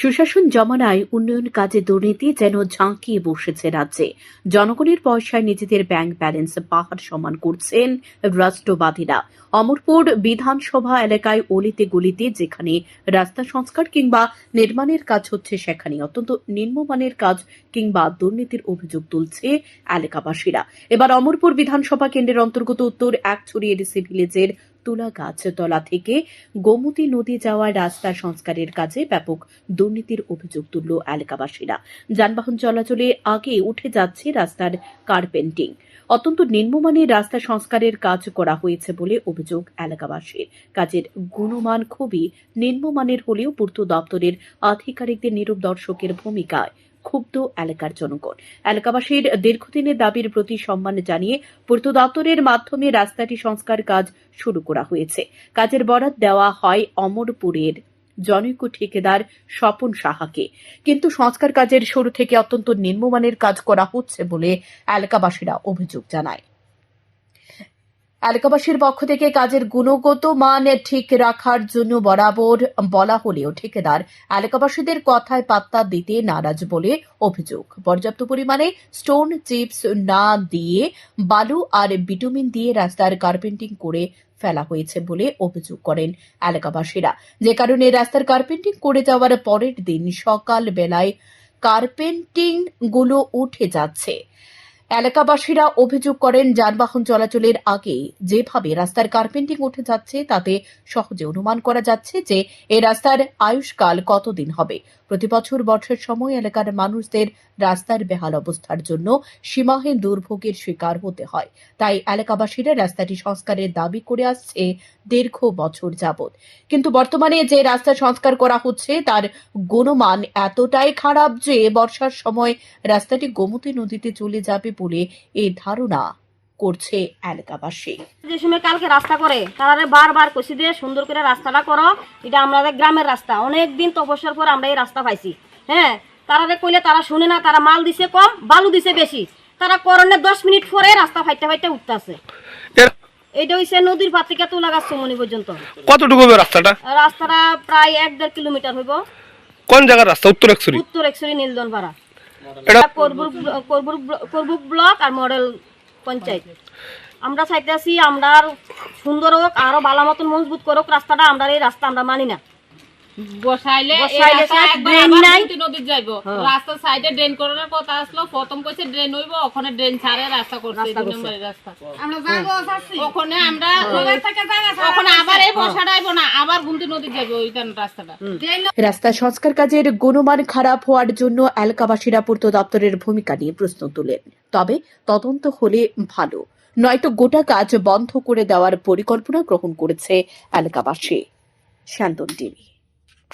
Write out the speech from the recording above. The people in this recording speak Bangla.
সুশাসন জমানায় উন্নয়ন কাজে দুর্নীতি যেন ঝাঁকিয়ে বসেছে রাজ্যে। জনগণের পয়সায় নিজেদের ব্যাংক ব্যালেন্স পাহাড় সমান করছেন রাষ্ট্রবাদীরা। অমরপুর বিধানসভা এলাকায় অলিতে গলিতে যেখানে রাস্তা সংস্কার কিংবা নির্মাণের কাজ হচ্ছে, সেখানে অত্যন্ত নিম্নমানের কাজ কিংবা দুর্নীতির অভিযোগ তুলছে এলাকাবাসীরা। এবার অমরপুর বিধানসভা কেন্দ্রের অন্তর্গত উত্তর একছড়ি এডিসি ভিলেজের তুলা গাছতলা থেকে গোমতী নদী যাওয়ার রাস্তা সংস্কারের কাজে ব্যাপক দুর্নীতির অভিযোগ তুলল এলাকাবাসীরা। যানবাহন চলাচলে আগে উঠে যাচ্ছে রাস্তার কার্পেন্টিং। অত্যন্ত নিম্নমানের রাস্তা সংস্কারের কাজ করা হয়েছে বলে অভিযোগ এলাকাবাসীর। কাজের গুণমান খুবই নিম্নমানের হলেও পূর্ত দপ্তরের আধিকারিকদের নীরব দর্শকের ভূমিকায় ক্ষুব্ধ এলাকার জনগণ। এলাকাবাসীর দীর্ঘদিনের দাবির প্রতি সম্মান জানিয়ে পূর্ত দপ্তরের মাধ্যমে রাস্তাটি সংস্কার কাজ শুরু করা হয়েছে। কাজের বরাদ দেওয়া হয় অমরপুরের জনৈক ঠিকাদার স্বপন সাহাকে। কিন্তু সংস্কার কাজের শুরু থেকে অত্যন্ত নিম্নমানের কাজ করা হচ্ছে বলে এলাকাবাসীরা অভিযোগ জানায়। এলাকাবাসীর পক্ষ থেকে কাজের গুণগত মান ঠিক রাখার জন্য বরাবর বলা হলেও ঠিকাদার এলাকাবাসীদের কথায় পাত্তা দিতে নারাজ বলে অভিযোগ। পর্যাপ্ত পরিমাণে স্টোন চিপস না দিয়ে বালু আর বিটুমিন দিয়ে রাস্তার কার্পেন্টিং করে ফেলা হয়েছে বলে অভিযোগ করেন এলাকাবাসীরা। যে কারণে রাস্তার কার্পেন্টিং করে যাওয়ার পরের দিন সকাল বেলায় কার্পেন্টিংগুলো উঠে যাচ্ছে। এলাকাবাসীরা অভিযোগ করেন, যানবাহন চলাচলের আগে যেভাবে রাস্তার কার্পেন্টিং উঠে যাচ্ছে, তাতে সহজে অনুমান করা যাচ্ছে যে এই রাস্তার আয়ুষ্কাল কতদিন হবে। প্রতি বছর বর্ষার সময় এলাকার মানুষদের রাস্তার বেহাল অবস্থার জন্য সীমাহীন দুর্ভোগের শিকার হতে হয়। তাই এলাকাবাসীরা রাস্তাটি সংস্কারের দাবি করে আসছে দীর্ঘ বছর যাবৎ। কিন্তু বর্তমানে যে রাস্তা সংস্কার করা হচ্ছে, তার গুণমান এতটাই খারাপ যে বর্ষার সময় রাস্তাটি গোমতী নদীতে চলে যাবে বলে এই ধারণা করছে এলাকাবাসী। যে সময় কালকে রাস্তা করে তারা বারবার কষি দিয়ে সুন্দর করে রাস্তাটা করো এটা আমাদের গ্রামের রাস্তা। অনেক দিন তপস্যার পর আমরা এই রাস্তা পাইছি। হ্যাঁ তারা কইলে তারা শুনে না তারা মাল দিছে কম বালু দিছে বেশি। তারা করণের দশ মিনিট পরে রাস্তা ফাইতে ফাইতে উঠতেছে। এইটা হইছে নদীর পাত থেকে তুলা গাছ চমনি পর্যন্ত। কতটুকু হবে রাস্তাটা? রাস্তাটা প্রায় এক দেড় কিলোমিটার হইব। কোন জায়গার রাস্তা? উত্তর একসুরি উত্তর একশরী নীলদন পাড়া এটা করবুক ব্লক আর মডেল পঞ্চায়েত আমরা চাইতেছি আমরা সুন্দর হোক আরও ভালো মতন মজবুত করুক রাস্তাটা আমরা এই রাস্তা আমরা মানি না। বসাইলে নাই। যাইবো। হ্যাঁ। সাইডে ড্রেন করার কথা আসলো প্রথম কইছে ড্রেন হইবো ওখানে ড্রেন ছাড়ে রাস্তা করছে দুই নম্বরের রাস্তা। আমরা যাব ওখানে আমরা ওখানে আবার এই বর্ষাটা আইবো না আবার নদী যাবে ওই রাস্তাটা। রাস্তা সংস্কার কাজের গুণমান খারাপ হওয়ার জন্য এলাকাবাসীরা পূর্ত দপ্তরের ভূমিকা নিয়ে প্রশ্ন তোলেন। তবে তদন্ত হলে ভালো। নয়তো গোটা কাজ বন্ধ করে দেওয়ার পরিকল্পনা গ্রহণ করেছে এলাকাবাসী। শান্তন টিভি।